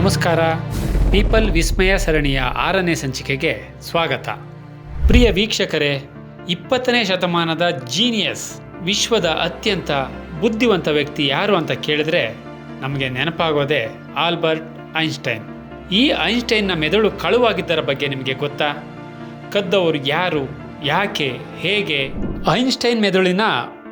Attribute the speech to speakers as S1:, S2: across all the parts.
S1: ನಮಸ್ಕಾರ. ಪೀಪಲ್ ವಿಸ್ಮಯ ಸರಣಿಯ ಆರನೇ ಸಂಚಿಕೆಗೆ ಸ್ವಾಗತ. ಪ್ರಿಯ ವೀಕ್ಷಕರೇ, ಇಪ್ಪತ್ತನೇ ಶತಮಾನದ ಜೀನಿಯಸ್, ವಿಶ್ವದ ಅತ್ಯಂತ ಬುದ್ಧಿವಂತ ವ್ಯಕ್ತಿ ಯಾರು ಅಂತ ಕೇಳಿದ್ರೆ ನಮಗೆ ನೆನಪಾಗೋದೇ ಆಲ್ಬರ್ಟ್ ಐನ್ಸ್ಟೈನ್. ಈ ಐನ್ಸ್ಟೈನ್ನ ಮೆದುಳು ಕಳುವಾಗಿದ್ದರ ಬಗ್ಗೆ ನಿಮಗೆ ಗೊತ್ತಾ? ಕದ್ದವರು ಯಾರು, ಯಾಕೆ, ಹೇಗೆ? ಐನ್ಸ್ಟೈನ್ ಮೆದುಳಿನ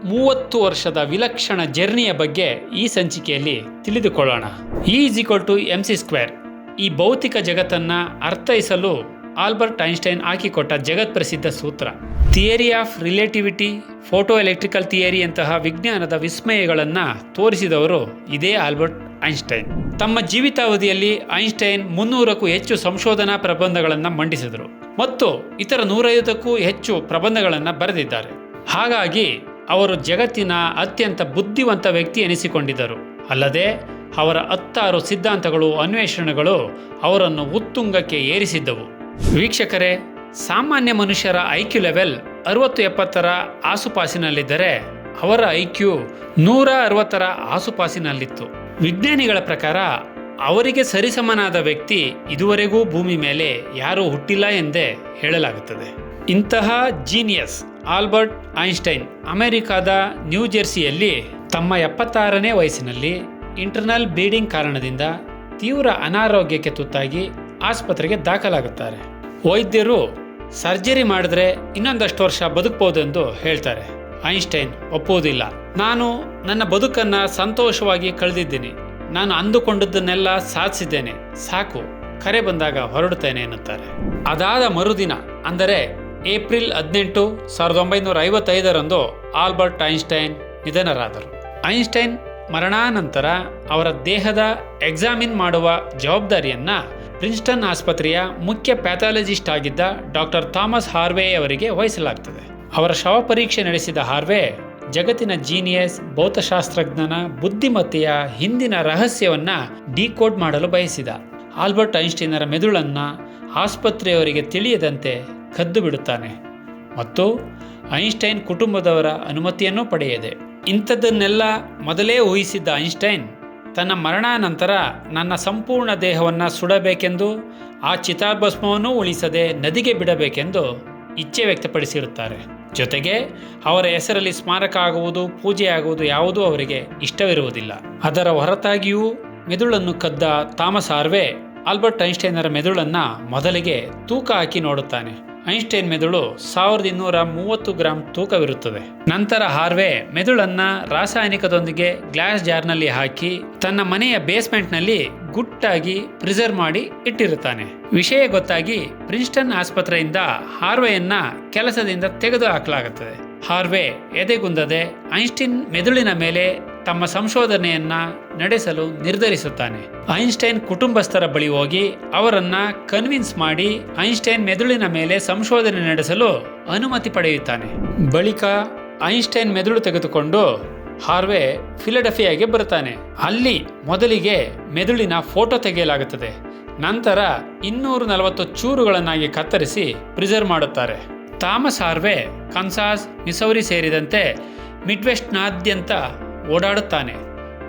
S1: ಮೂವತ್ತು ವರ್ಷದ ವಿಲಕ್ಷಣ ಜರ್ನಿಯ ಬಗ್ಗೆ ಈ ಸಂಚಿಕೆಯಲ್ಲಿ ತಿಳಿದುಕೊಳ್ಳೋಣ. Is equal to M C square ಈ ಭೌತಿಕ ಜಗತ್ತನ್ನು ಅರ್ಥೈಸಲು ಆಲ್ಬರ್ಟ್ ಐನ್ಸ್ಟೈನ್ ಹಾಕಿಕೊಟ್ಟ ಜಗತ್ಪ್ರಸಿದ್ಧ ಸೂತ್ರ. Theory of relativity, photo electrical theory ಅಂತಹ ವಿಜ್ಞಾನದ ವಿಸ್ಮಯಗಳನ್ನು ತೋರಿಸಿದವರು ಇದೇ ಆಲ್ಬರ್ಟ್ ಐನ್ಸ್ಟೈನ್. ತಮ್ಮ ಜೀವಿತಾವಧಿಯಲ್ಲಿ ಐನ್ಸ್ಟೈನ್ ಮುನ್ನೂರಕ್ಕೂ ಹೆಚ್ಚು ಸಂಶೋಧನಾ ಪ್ರಬಂಧಗಳನ್ನು ಮಂಡಿಸಿದರು. ಮತ್ತು ಇತರ ನೂರೈವತ್ತಕ್ಕೂ ಹೆಚ್ಚು ಪ್ರಬಂಧಗಳನ್ನು ಬರೆದಿದ್ದಾರೆ. ಹಾಗಾಗಿ ಅವರು ಜಗತ್ತಿನ ಅತ್ಯಂತ ಬುದ್ಧಿವಂತ ವ್ಯಕ್ತಿ ಎನಿಸಿಕೊಂಡಿದ್ದರು. ಅಲ್ಲದೆ, ಅವರ ಹತ್ತಾರು ಸಿದ್ಧಾಂತಗಳು, ಅನ್ವೇಷಣೆಗಳು ಅವರನ್ನು ಉತ್ತುಂಗಕ್ಕೆ ಏರಿಸಿದ್ದವು. ವೀಕ್ಷಕರೇ, ಸಾಮಾನ್ಯ ಮನುಷ್ಯರ ಐಕ್ಯೂ ಲೆವೆಲ್ ಅರವತ್ತು ಎಪ್ಪತ್ತರ ಆಸುಪಾಸಿನಲ್ಲಿದ್ದರೆ ಅವರ ಐಕ್ಯೂ ನೂರ ಅರವತ್ತರ ಆಸುಪಾಸಿನಲ್ಲಿತ್ತು. ವಿಜ್ಞಾನಿಗಳ ಪ್ರಕಾರ ಅವರಿಗೆ ಸರಿಸಮನಾದ ವ್ಯಕ್ತಿ ಇದುವರೆಗೂ ಭೂಮಿ ಮೇಲೆ ಯಾರೂ ಹುಟ್ಟಿಲ್ಲ ಎಂದೇ ಹೇಳಲಾಗುತ್ತದೆ. ಇಂತಹ ಜೀನಿಯಸ್ ಆಲ್ಬರ್ಟ್ ಐನ್ಸ್ಟೈನ್ ಅಮೆರಿಕಾದ ನ್ಯೂ ಜೆರ್ಸಿಯಲ್ಲಿ ತಮ್ಮ ಎಪ್ಪತ್ತಾರನೇ ವಯಸ್ಸಿನಲ್ಲಿ ಇಂಟರ್ನಲ್ ಬ್ಲೀಡಿಂಗ್ ಕಾರಣದಿಂದ ತೀವ್ರ ಅನಾರೋಗ್ಯಕ್ಕೆ ತುತ್ತಾಗಿ ಆಸ್ಪತ್ರೆಗೆ ದಾಖಲಾಗುತ್ತಾರೆ. ವೈದ್ಯರು ಸರ್ಜರಿ ಮಾಡಿದ್ರೆ ಇನ್ನೊಂದಷ್ಟು ವರ್ಷ ಬದುಕಬಹುದೆಂದು ಹೇಳ್ತಾರೆ. ಐನ್ಸ್ಟೈನ್ ಒಪ್ಪುವುದಿಲ್ಲ. ನಾನು ನನ್ನ ಬದುಕನ್ನು ಸಂತೋಷವಾಗಿ ಕಳೆದಿದ್ದೀನಿ. ನಾನು ಅಂದುಕೊಂಡಿದ್ದನ್ನೆಲ್ಲ ಸಾಧಿಸಿದ್ದೇನೆ. ಸಾಕು, ಕರೆ ಬಂದಾಗ ಹೊರಡುತ್ತೇನೆ ಎನ್ನುತ್ತಾರೆ. ಅದಾದ ಮರುದಿನ, ಅಂದರೆ ಏಪ್ರಿಲ್ ಹದಿನೆಂಟು ಸಾವಿರದ ಒಂಬೈನೂರ ಐವತ್ತೈದರಂದು ಆಲ್ಬರ್ಟ್ ಐನ್ಸ್ಟೈನ್ ನಿಧನರಾದರು. ಐನ್ಸ್ಟೈನ್ ಮರಣಾನಂತರ ಅವರ ದೇಹದ ಎಕ್ಸಾಮಿನ್ ಮಾಡುವ ಜವಾಬ್ದಾರಿಯನ್ನು ಪ್ರಿನ್ಸ್ಟನ್ ಆಸ್ಪತ್ರೆಯ ಮುಖ್ಯ ಪ್ಯಾಥಾಲಜಿಸ್ಟ್ ಆಗಿದ್ದ ಡಾಕ್ಟರ್ ಥಾಮಸ್ ಹಾರ್ವೆ ಅವರಿಗೆ ವಹಿಸಲಾಗ್ತದೆ. ಅವರ ಶವ ಪರೀಕ್ಷೆ ನಡೆಸಿದ ಹಾರ್ವೆ ಜಗತ್ತಿನ ಜೀನಿಯಸ್, ಭೌತಶಾಸ್ತ್ರಜ್ಞನ ಬುದ್ಧಿಮತ್ತೆಯ ಹಿಂದಿನ ರಹಸ್ಯವನ್ನು ಡಿಕೋಡ್ ಮಾಡಲು ಬಯಸಿದ. ಆಲ್ಬರ್ಟ್ ಐನ್ಸ್ಟೈನರ ಮೆದುಳನ್ನು ಆಸ್ಪತ್ರೆಯವರಿಗೆ ತಿಳಿಯದಂತೆ ಕದ್ದು ಬಿಡುತ್ತಾನೆ. ಮತ್ತು ಐನ್ಸ್ಟೈನ್ ಕುಟುಂಬದವರ ಅನುಮತಿಯನ್ನು ಪಡೆಯದೆ. ಇಂಥದ್ದನ್ನೆಲ್ಲ ಮೊದಲೇ ಊಹಿಸಿದ್ದ ಐನ್ಸ್ಟೈನ್, ತನ್ನ ಮರಣಾನಂತರ ನನ್ನ ಸಂಪೂರ್ಣ ದೇಹವನ್ನು ಸುಡಬೇಕೆಂದು, ಆ ಚಿತಾಭಸ್ಮವನ್ನು ಉಳಿಸದೆ ನದಿಗೆ ಬಿಡಬೇಕೆಂದು ಇಚ್ಛೆ ವ್ಯಕ್ತಪಡಿಸಿರುತ್ತಾರೆ. ಜೊತೆಗೆ ಅವರ ಹೆಸರಲ್ಲಿ ಸ್ಮಾರಕ ಆಗುವುದು, ಪೂಜೆ ಆಗುವುದು ಯಾವುದೂ ಅವರಿಗೆ ಇಷ್ಟವಿರುವುದಿಲ್ಲ. ಅದರ ಹೊರತಾಗಿಯೂ ಮೆದುಳನ್ನು ಕದ್ದ ತಾಮಸ್ ಹಾರ್ವೆ ಆಲ್ಬರ್ಟ್ ಐನ್ಸ್ಟೈನರ ಮೆದುಳನ್ನು ಮೊದಲಿಗೆ ತೂಕ ಹಾಕಿ ನೋಡುತ್ತಾನೆ. ಐನ್ಸ್ಟೈನ್ ಮೆದುಳು ಸಾವಿರದ ಇನ್ನೂರ ಮೂವತ್ತು ಗ್ರಾಂ ತೂಕವಿರುತ್ತದೆ. ನಂತರ ಹಾರ್ವೆ ಮೆದುಳನ್ನು ರಾಸಾಯನಿಕದೊಂದಿಗೆ ಗ್ಲಾಸ್ ಜಾರ್ನಲ್ಲಿ ಹಾಕಿ ತನ್ನ ಮನೆಯ ಬೇಸ್ಮೆಂಟ್ನಲ್ಲಿ ಗುಟ್ಟಾಗಿ ಪ್ರಿಸರ್ವ್ ಮಾಡಿ ಇಟ್ಟಿರುತ್ತಾನೆ. ವಿಷಯ ಗೊತ್ತಾಗಿ ಪ್ರಿನ್ಸ್ಟನ್ ಆಸ್ಪತ್ರೆಯಿಂದ ಹಾರ್ವೆಯನ್ನ ಕೆಲಸದಿಂದ ತೆಗೆದು ಹಾಕಲಾಗುತ್ತದೆ ಹಾರ್ವೆ ಎದೆಗುಂದದೆ ಐನ್ಸ್ಟೈನ್ ಮೆದುಳಿನ ಮೇಲೆ ತಮ್ಮ ಸಂಶೋಧನೆಯನ್ನ ನಡೆಸಲು ನಿರ್ಧರಿಸುತ್ತಾನೆ. ಐನ್ಸ್ಟೈನ್ ಕುಟುಂಬಸ್ಥರ ಬಳಿ ಹೋಗಿ ಅವರನ್ನ ಕನ್ವಿನ್ಸ್ ಮಾಡಿ ಐನ್ಸ್ಟೈನ್ ಮೆದುಳಿನ ಮೇಲೆ ಸಂಶೋಧನೆ ನಡೆಸಲು ಅನುಮತಿ ಪಡೆಯುತ್ತಾನೆ. ಬಳಿಕ ಐನ್ಸ್ಟೈನ್ ಮೆದುಳು ತೆಗೆದುಕೊಂಡು ಹಾರ್ವೆ ಫಿಲಡಫಿಯಾಗೆ ಬರುತ್ತಾನೆ. ಅಲ್ಲಿ ಮೊದಲಿಗೆ ಮೆದುಳಿನ ಫೋಟೋ ತೆಗೆಯಲಾಗುತ್ತದೆ. ನಂತರ ಇನ್ನೂರ ನಲವತ್ತು ಚೂರುಗಳನ್ನಾಗಿ ಕತ್ತರಿಸಿ ಪ್ರಿಸರ್ವ್ ಮಾಡುತ್ತಾರೆ. ಥಾಮಸ್ ಹಾರ್ವೆ, ಕನ್ಸಾಸ್, ಮಿಸೌರಿ ಸೇರಿದಂತೆ ಮಿಡ್ವೆಸ್ಟ್ನಾದ್ಯಂತ ಓಡಾಡುತ್ತಾನೆ.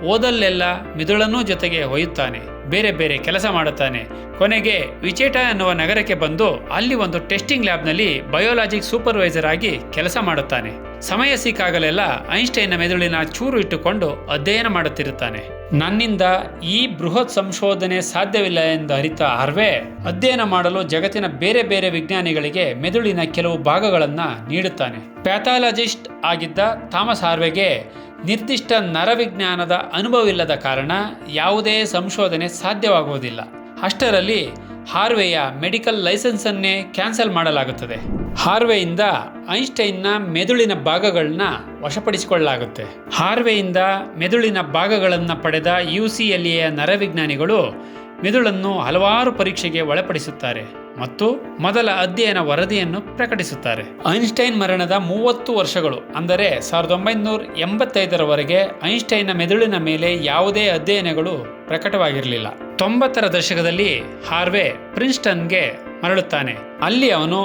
S1: ಓದಲ್ಲೆಲ್ಲ ಮಿದುಳನ್ನೂ ಜೊತೆಗೆ ಒಯ್ಯುತ್ತಾನೆ. ಬೇರೆ ಬೇರೆ ಕೆಲಸ ಮಾಡುತ್ತಾನೆ. ಕೊನೆಗೆ ವಿಚೇಟ ಎನ್ನುವ ನಗರಕ್ಕೆ ಬಂದು ಅಲ್ಲಿ ಒಂದು ಟೆಸ್ಟಿಂಗ್ ಲ್ಯಾಬ್ನಲ್ಲಿ ಬಯೋಲಾಜಿಕ್ ಸೂಪರ್ವೈಸರ್ ಆಗಿ ಕೆಲಸ ಮಾಡುತ್ತಾನೆ. ಸಮಯ ಸಿಕ್ಕಾಗಲೆಲ್ಲ ಐನ್ಸ್ಟೈನ್ನ ಮೆದುಳಿನ ಚೂರು ಇಟ್ಟುಕೊಂಡು ಅಧ್ಯಯನ ಮಾಡುತ್ತಿರುತ್ತಾನೆ. ನನ್ನಿಂದ ಈ ಬೃಹತ್ ಸಂಶೋಧನೆ ಸಾಧ್ಯವಿಲ್ಲ ಎಂದು ಅರಿತ ಹಾರ್ವೆ ಅಧ್ಯಯನ ಮಾಡಲು ಜಗತ್ತಿನ ಬೇರೆ ಬೇರೆ ವಿಜ್ಞಾನಿಗಳಿಗೆ ಮೆದುಳಿನ ಕೆಲವು ಭಾಗಗಳನ್ನು ನೀಡುತ್ತಾನೆ. ಪ್ಯಾಥಾಲಜಿಸ್ಟ್ ಆಗಿದ್ದ ಥಾಮಸ್ ಹಾರ್ವೆಗೆ ನಿರ್ದಿಷ್ಟ ನರವಿಜ್ಞಾನದ ಅನುಭವವಿಲ್ಲದ ಕಾರಣ ಯಾವುದೇ ಸಂಶೋಧನೆ ಸಾಧ್ಯವಾಗುವುದಿಲ್ಲ. ಅಷ್ಟರಲ್ಲಿ ಹಾರ್ವೆಯ ಮೆಡಿಕಲ್ ಲೈಸೆನ್ಸನ್ನೇ ಕ್ಯಾನ್ಸಲ್ ಮಾಡಲಾಗುತ್ತದೆ. ಹಾರ್ವೆಯಿಂದ ಐನ್ಸ್ಟೈನ್ನ ಮೆದುಳಿನ ಭಾಗಗಳನ್ನ ವಶಪಡಿಸಿಕೊಳ್ಳಲಾಗುತ್ತೆ. ಹಾರ್ವೆಯಿಂದ ಮೆದುಳಿನ ಭಾಗಗಳನ್ನು ಪಡೆದ ಯು ಸಿ ಎಲ್ಲಿಯ ನರವಿಜ್ಞಾನಿಗಳು ಮೆದುಳನ್ನು ಹಲವಾರು ಪರೀಕ್ಷೆಗೆ ಒಳಪಡಿಸುತ್ತಾರೆ ಮತ್ತು ಮೊದಲ ಅಧ್ಯಯನ ವರದಿಯನ್ನು ಪ್ರಕಟಿಸುತ್ತಾರೆ. ಐನ್ಸ್ಟೈನ್ ಮರಣದ ಮೂವತ್ತು ವರ್ಷಗಳು, ಅಂದರೆ ಸಾವಿರದ ಒಂಬೈನೂರ ಎಂಬತ್ತೈದರವರೆಗೆ ಐನ್ಸ್ಟೈನ್ನ ಮೆದುಳಿನ ಮೇಲೆ ಯಾವುದೇ ಅಧ್ಯಯನಗಳು ಪ್ರಕಟವಾಗಿರಲಿಲ್ಲ. ತೊಂಬತ್ತರ ದಶಕದಲ್ಲಿ ಹಾರ್ವೆ ಪ್ರಿನ್ಸ್ಟನ್ಗೆ ಮರಳುತ್ತಾನೆ. ಅಲ್ಲಿ ಅವನು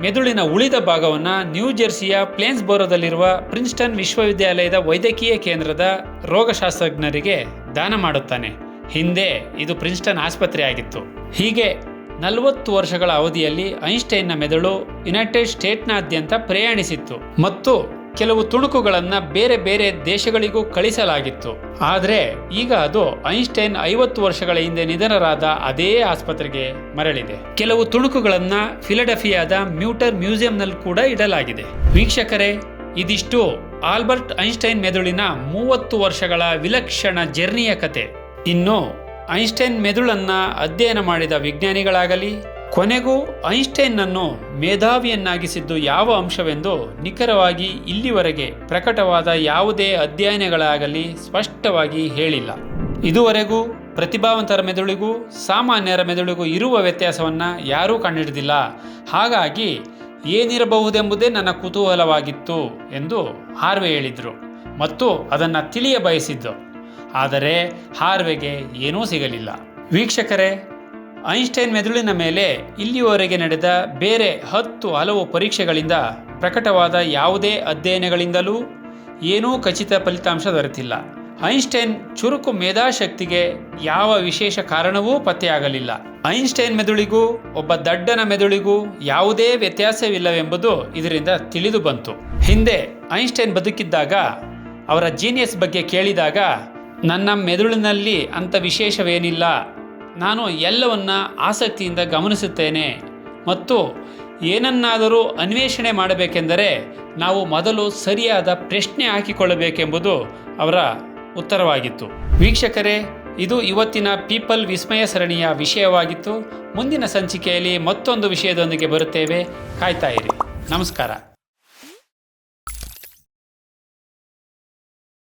S1: ಮೆದುಳಿನ ಉಳಿದ ಭಾಗವನ್ನು ನ್ಯೂ ಜೆರ್ಸಿಯ ಪ್ಲೇನ್ಸ್ಬೋರೋದಲ್ಲಿರುವ ಪ್ರಿನ್ಸ್ಟನ್ ವಿಶ್ವವಿದ್ಯಾಲಯದ ವೈದ್ಯಕೀಯ ಕೇಂದ್ರದ ರೋಗಶಾಸ್ತ್ರಜ್ಞರಿಗೆ ದಾನ ಮಾಡುತ್ತಾನೆ. ಹಿಂದೆ ಇದು ಪ್ರಿನ್ಸ್ಟನ್ ಆಸ್ಪತ್ರೆಯಾಗಿತ್ತು. ಹೀಗೆ ನಲವತ್ತು ವರ್ಷಗಳ ಅವಧಿಯಲ್ಲಿ ಐನ್ಸ್ಟೈನ್ನ ಮೆದುಳು ಯುನೈಟೆಡ್ ಸ್ಟೇಟ್ನಾದ್ಯಂತ ಪ್ರಯಾಣಿಸಿತ್ತು ಮತ್ತು ಕೆಲವು ತುಣುಕುಗಳನ್ನು ಬೇರೆ ಬೇರೆ ದೇಶಗಳಿಗೂ ಕಳಿಸಲಾಗಿತ್ತು. ಆದರೆ ಈಗ ಅದು ಐನ್ಸ್ಟೈನ್ ಐವತ್ತು ವರ್ಷಗಳ ಹಿಂದೆ ನಿಧನರಾದ ಅದೇ ಆಸ್ಪತ್ರೆಗೆ ಮರಳಿದೆ. ಕೆಲವು ತುಣುಕುಗಳನ್ನು ಫಿಲಡಫಿಯಾದ ಮ್ಯೂಟರ್ ಮ್ಯೂಸಿಯಂನಲ್ಲಿ ಕೂಡ ಇಡಲಾಗಿದೆ. ವೀಕ್ಷಕರೇ, ಇದಿಷ್ಟು ಆಲ್ಬರ್ಟ್ ಐನ್ಸ್ಟೈನ್ ಮೆದುಳಿನ ಮೂವತ್ತು ವರ್ಷಗಳ ವಿಲಕ್ಷಣ ಜರ್ನಿಯ ಕತೆ. ಇನ್ನು ಐನ್ಸ್ಟೈನ್ ಮೆದುಳನ್ನು ಅಧ್ಯಯನ ಮಾಡಿದ ವಿಜ್ಞಾನಿಗಳಾಗಲಿ, ಕೊನೆಗೂ ಐನ್ಸ್ಟೈನ್ನನ್ನು ಮೇಧಾವಿಯನ್ನಾಗಿಸಿದ್ದು ಯಾವ ಅಂಶವೆಂದು ನಿಖರವಾಗಿ ಇಲ್ಲಿವರೆಗೆ ಪ್ರಕಟವಾದ ಯಾವುದೇ ಅಧ್ಯಯನಗಳಾಗಲಿ ಸ್ಪಷ್ಟವಾಗಿ ಹೇಳಿಲ್ಲ. ಇದುವರೆಗೂ ಪ್ರತಿಭಾವಂತರ ಮೆದುಳಿಗೂ, ಸಾಮಾನ್ಯರ ಮೆದುಳಿಗೂ ಇರುವ ವ್ಯತ್ಯಾಸವನ್ನು ಯಾರೂ ಕಂಡುಹಿಡಿದಿಲ್ಲ. ಹಾಗಾಗಿ ಏನಿರಬಹುದೆಂಬುದೇ ನನ್ನ ಕುತೂಹಲವಾಗಿತ್ತು ಎಂದು ಹಾರ್ವೆ ಹೇಳಿದರು ಮತ್ತು ಅದನ್ನು ತಿಳಿಯ ಬಯಸಿದ್ದು ಆದರೆ ಹಾರ್ವೆಗೆ ಏನೂ ಸಿಗಲಿಲ್ಲ. ವೀಕ್ಷಕರೇ, ಐನ್ಸ್ಟೈನ್ ಮೆದುಳಿನ ಮೇಲೆ ಇಲ್ಲಿಯವರೆಗೆ ನಡೆದ ಬೇರೆ ಹತ್ತು ಹಲವು ಪರೀಕ್ಷೆಗಳಿಂದ ಪ್ರಕಟವಾದ ಯಾವುದೇ ಅಧ್ಯಯನಗಳಿಂದಲೂ ಏನೂ ಖಚಿತ ಫಲಿತಾಂಶ ದೊರೆತಿಲ್ಲ. ಐನ್ಸ್ಟೈನ್ ಚುರುಕು ಮೇಧಾಶಕ್ತಿಗೆ ಯಾವ ವಿಶೇಷ ಕಾರಣವೂ ಪತ್ತೆಯಾಗಲಿಲ್ಲ. ಐನ್ಸ್ಟೈನ್ ಮೆದುಳಿಗೂ, ಒಬ್ಬ ದಡ್ಡನ ಮೆದುಳಿಗೂ ಯಾವುದೇ ವ್ಯತ್ಯಾಸವಿಲ್ಲವೆಂಬುದು ಇದರಿಂದ ತಿಳಿದು ಬಂತು. ಹಿಂದೆ ಐನ್ಸ್ಟೈನ್ ಬದುಕಿದ್ದಾಗ, ಅವರ ಜೀನಿಯಸ್ ಬಗ್ಗೆ ಕೇಳಿದಾಗ ನನ್ನ ಮೆದುಳಿನಲ್ಲಿ ಅಂಥ ವಿಶೇಷವೇನಿಲ್ಲ. ನಾನು ಎಲ್ಲವನ್ನ ಆಸಕ್ತಿಯಿಂದ ಗಮನಿಸುತ್ತೇನೆ. ಮತ್ತು ಏನನ್ನಾದರೂ ಅನ್ವೇಷಣೆ ಮಾಡಬೇಕೆಂದರೆ ನಾವು ಮೊದಲು ಸರಿಯಾದ ಪ್ರಶ್ನೆ ಹಾಕಿಕೊಳ್ಳಬೇಕೆಂಬುದು ಅವರ ಉತ್ತರವಾಗಿತ್ತು. ವೀಕ್ಷಕರೇ, ಇದು ಇವತ್ತಿನ ಪೀಪಲ್ ವಿಸ್ಮಯ ಸರಣಿಯ ವಿಷಯವಾಗಿತ್ತು. ಮುಂದಿನ ಸಂಚಿಕೆಯಲ್ಲಿ ಮತ್ತೊಂದು ವಿಷಯದೊಂದಿಗೆ ಬರುತ್ತೇವೆ. ಕಾಯ್ತಾ ಇರಿ. ನಮಸ್ಕಾರ.